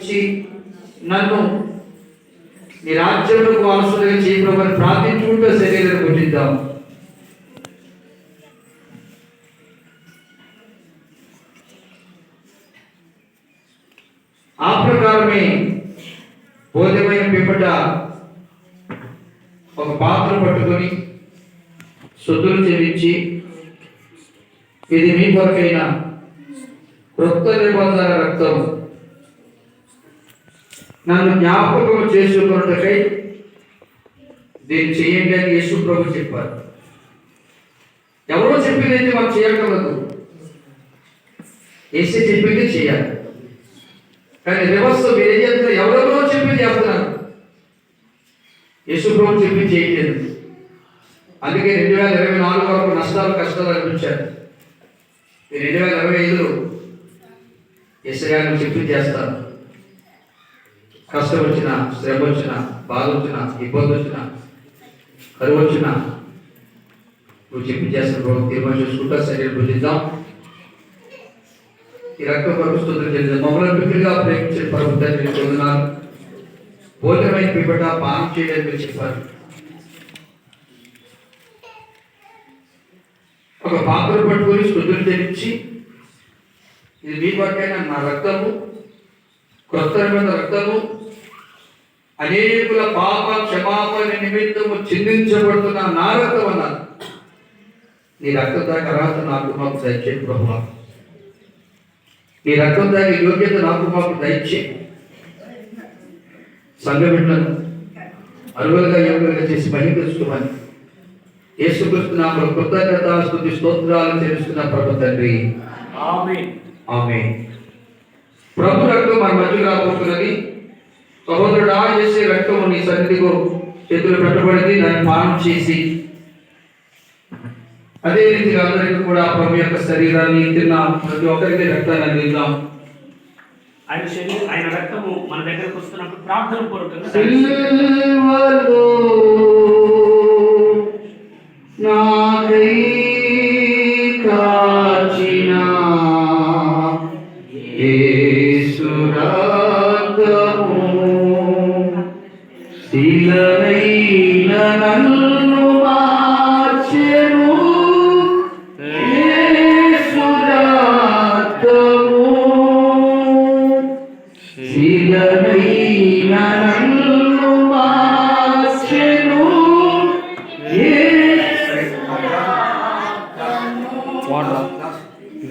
ఇచ్చి నన్ను నీ రాజ్యంలో వారసులుగా చేయి ప్రార్థించుకుంటూ శరీరం పుట్టిద్దాం ఆ ప్రకారమే బోధమైన పిపట ఒక పాత్ర పట్టుకొని శుద్ధులు చెల్లించి ఇది మీ కొరకైన క్రొత్త నిబంధన రక్తం. నన్ను జ్ఞాపకం చేసుకున్నట్టుకై దీన్ని చేయండి అని యేసు ప్రభు చెప్పారు. ఎవరో చెప్పింది అయితే మనం చేయగలదు ఏసీ చెప్పింది చేయాలి. కానీ రివర్స్ మీరు ఏం చేస్తున్నారు ఎవరెవరో చెప్పింది చేస్తున్నారు యేసు ప్రభు చెప్పి చేయలేదు. అందుకే రెండు వేల ఇరవై నాలుగు వరకు నష్టాలు కష్టాలు అనిపించారు. రెండు వేల ఇరవై ఐదులో గారు చెప్పి చేస్తారు. కష్టం వచ్చిన శ్రమ వచ్చిన బాధ వచ్చిన ఇబ్బంది వచ్చిన కరువు వచ్చిన నువ్వు చెప్పి చేస్తున్న ప్రభు తీర్మానం చేసుకుంటా శరీరం భుజిద్దాం ఈ రక్త పరుస్తుంది చేద్దాం. మమ్మల్ని మిత్రులుగా ప్రేమించిన ప్రభు తండ్రి పొందున్నారు భోజనమైన పిపట పానం చేయడానికి మీరు చెప్పారు. ఒక పాత్ర పట్టుకొని స్థుతులు తెరించి ఇది మీ కొరకైన నా రక్తము క్రొత్త రక్తము అనేకుల పాప క్షమాపణ నిమిత్తము చిందించబడుతున్న నా రక్తం అన్నారు నీ రక్తం దాకా అర్హత నాకు మాకు దయచేది ప్రభు నీ రక్తం దాకా యోగ్యత నాకు మాకు దయచే సంఘబిడ్డలను అరువులుగా యోగులుగా చేసి మహిళించుకోమని యేసుక్రీస్తు నామలో కృతజ్ఞత స్తుతి స్తోత్రాలు తెలుస్తున్న ప్రభు తండ్రి. ఆమేన్. ఆమె ప్రభు రక్తం మన మధ్య రాబోతున్నది. సహోదరుడా చేసే రక్తము నీ సన్నిధిలో చేతులు పెట్టబడింది దాన్ని పానం చేసి. అదే రీతిగా అందరికీ కూడా ప్రభు యొక్క శరీరాన్ని తిన్న ప్రతి ఒక్కరికి రక్తాన్ని అందిద్దాం. ఆయన శరీరం ఆయన రక్తము మన దగ్గరకు వస్తున్నప్పుడు ప్రార్థన పూర్వకంగా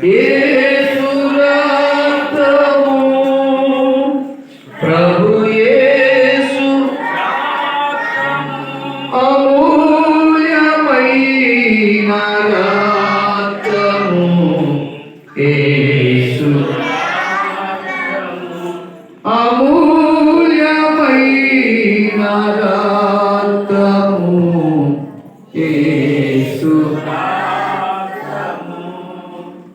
యేసు రక్తము ప్రభు యేసు అమూల్యమైన రక్తము యేసు అమూల్యమైన రక్తము యేసు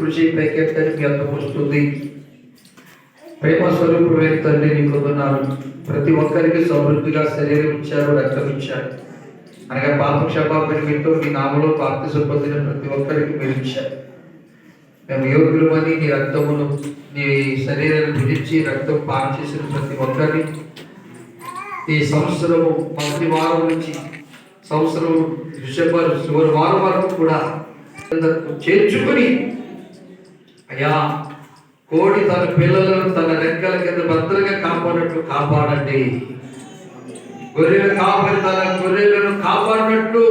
కృషి పైకెత్తని మీ వస్తుంది ప్రేమ స్వరూపుడు తండ్రి నీకు వందనాలు. ప్రతి ఒక్కరికి సమృద్ధిగా శరీరం ఇచ్చారు రక్తం ఇచ్చారు. అనగా పాప క్షమాపణ మీతో మీ నామలో బాప్తిసం పొందిన ప్రతి ఒక్కరికి మీరు ఇచ్చారు మేము యోగ్యులమని నీ రక్తమును నీ శరీరాన్ని భుజించి రక్తం పానం చేసిన ప్రతి ఒక్కరిని ఈ సంవత్సరము మొదటి వారం నుంచి సంవత్సరం డిసెంబర్ చివరి వారం వరకు కూడా చేర్చుకుని అయ్యా కోడి తన పిల్లలను తన రెక్కల కింద భద్రంగా కాపాడినట్లు కాపాడండి. గొర్రెల కాపరి తన గొర్రెలను కాపాడినట్లు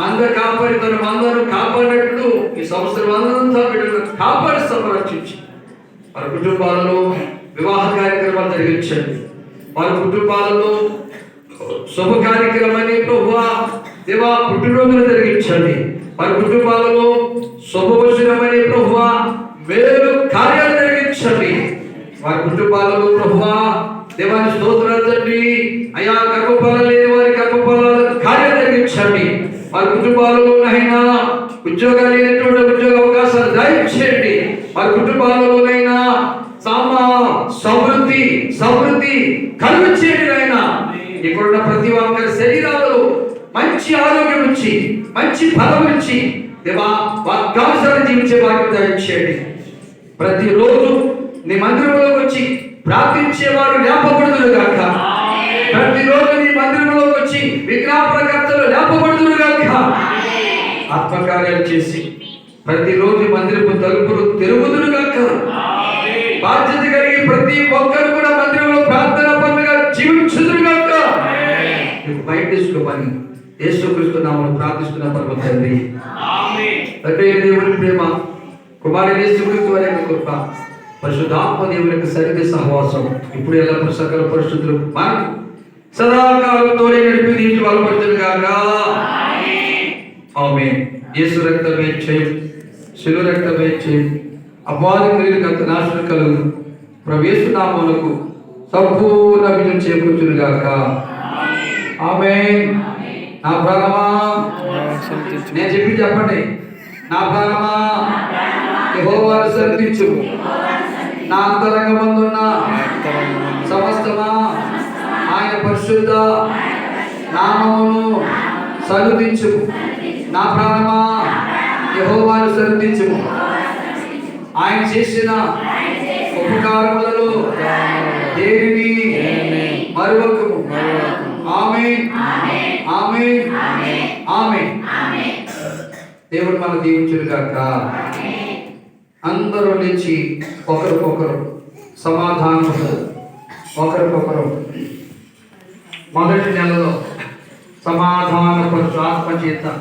మంద కాపరి తన మందను కాపాడినట్లు ఈ సంవత్సరం అంతా బిడ్డలను కాపాడి సంరక్షించి వారి కుటుంబాలలో వివాహ కార్యక్రమాలు జరిగించండి. వారి కుటుంబాలలో శుభ కార్యక్రమాన్ని ప్రభు దేవా పుట్టినరోజులు జరిగించండి. మన కుటుంబాలలో శుభవచనమైన ప్రభువా మేలు కార్యాలు జరిగించండి. వారి కుటుంబాలలో ప్రభువా దేవాని స్తోత్రాలు తండ్రి అయా గర్భఫలం లేని వారి గర్భఫలాల కార్యం జరిగించండి. వారి కుటుంబాలలో నైనా ఉద్యోగాలు లేనటువంటి ఉద్యోగ అవకాశాలు దయచేయండి. వారి కుటుంబాలలోనైనా సామా సమృద్ధి సమృద్ధి కలుగు చేయండి నాయనా. ఇక్కడున్న ప్రతి ఒక్కరి శరీరాలలో మంచి ఆరోగ్యం ఇచ్చి మంచి బలం ఇచ్చి దేవా వాగ్దానుసారం జీవించే భాగ్యం దయచేయండి ప్రతిరోజు నీ మందిరంలోకి వచ్చి ప్రార్థించేవారు లేపబడుదురు గాక. ప్రతిరోజు నీ మందిరంలోకి వచ్చి విగ్రహప్రకర్తలు లేపబడుదురు గాక. ఆత్మకార్యాలు చేసి ప్రతిరోజు మందిరపు తలుపులు తెరుగుదురు గాక. బాధ్యత కలిగి ప్రతి ఒక్కరు కూడా మందిరంలో ప్రార్థన పనులుగా జీవించుదురు గాక. నీకు బయట తీసుకోమని యేసుక్రీస్తు ప్రార్థిస్తున్న పరమ తండ్రి. తండ్రి అయిన దేవుని ప్రేమ కుమారుని యేసుక్రీస్తు వారి యొక్క కృప పరిశుద్ధాత్మ దేవుని యొక్క సరిగ్గా సహవాసం ఇప్పుడు ఎలా సకల పరిశుద్ధులు మనకు నడిపి బలపడుతుంది కాక ఆమె యేసు రక్తమే చేయం శిలు రక్తమే చేయం. అపవాది క్రియలకు అంత నాశనం కలుగు. ప్రవేశ నామములకు సంపూర్ణ విజయం చేకూర్చును గాక. ఆమె నా ప్రాణమా? నేను చెప్పి చెప్పండి. నా ప్రాణమా? యెహోవాను సర్పించు నా అంతరంగమందున్న సమస్తమా? ఆయన పరిశుద్ధ నామమును సన్నుతించు నా ప్రాణమా? యెహోవాను సన్నుతించు ఆయన చేసిన ఉపకారములలో దేనిని మరొకము దేవుడు మన దీవించుడు కాక అందరూ లేచి ఒకరికొకరు సమాధానము ఒకరికొకరు మొదటి నెలలో సమాధానపరచు ఆత్మ చేత